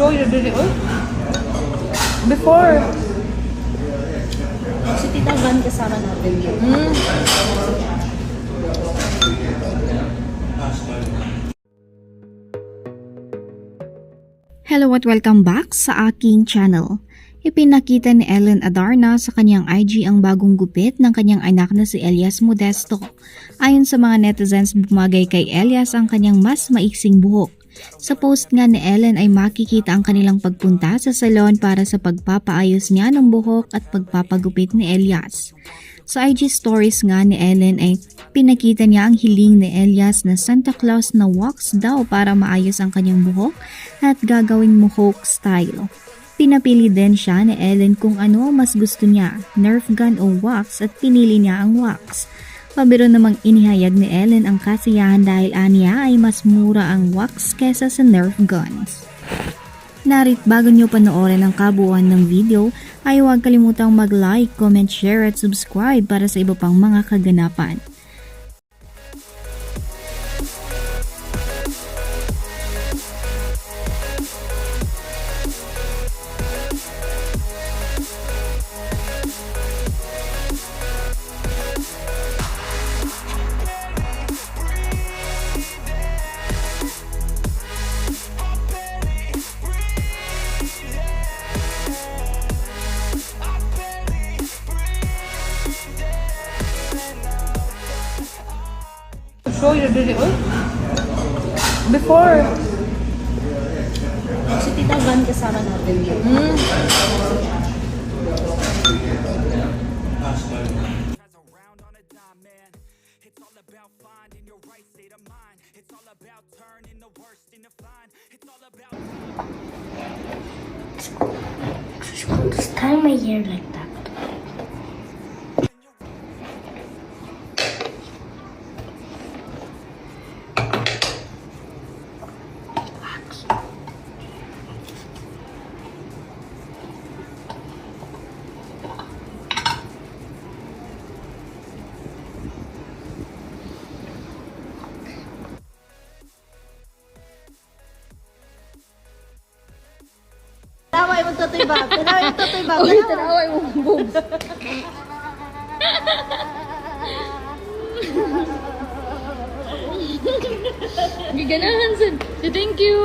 show you did it. Uy. Before. Si Tita Van kasama natin yun. Mm. Hello at welcome back sa aking channel. Ipinakita ni Ellen Adarna sa kanyang IG ang bagong gupit ng kanyang anak na si Elias Modesto. Ayon sa mga netizens, bumagay kay Elias ang kanyang mas maiksing buhok. Sa post nga ni Ellen ay makikita ang kanilang pagpunta sa salon para sa pagpapaayos niya ng buhok at pagpapagupit ni Elias. Sa IG stories nga ni Ellen ay pinakita niya ang hiling ni Elias na Santa Claus na wax daw para maayos ang kanyang buhok at gagawing mohawk style. Pinapili din siya ni Ellen kung ano mas gusto niya, Nerf gun o wax at pinili niya ang wax. Pabiro namang inihayag ni Ellen ang kasiyahan dahil aniya ay mas mura ang wax kesa sa Nerf guns. Narit bago nyo panoorin ang kabuuan ng video ay huwag kalimutang mag-like, comment, share at subscribe para sa iba pang mga kaganapan. Show you did it. Uy. Before. Si Tita Van kasama natin yun. Mm. around on a dime, man. It's all about finding your right state of Mo tutoy bag. Tanaway mo tutoy bag. Uy, tanaway mo boobs. Giganahan, Sid. Thank you.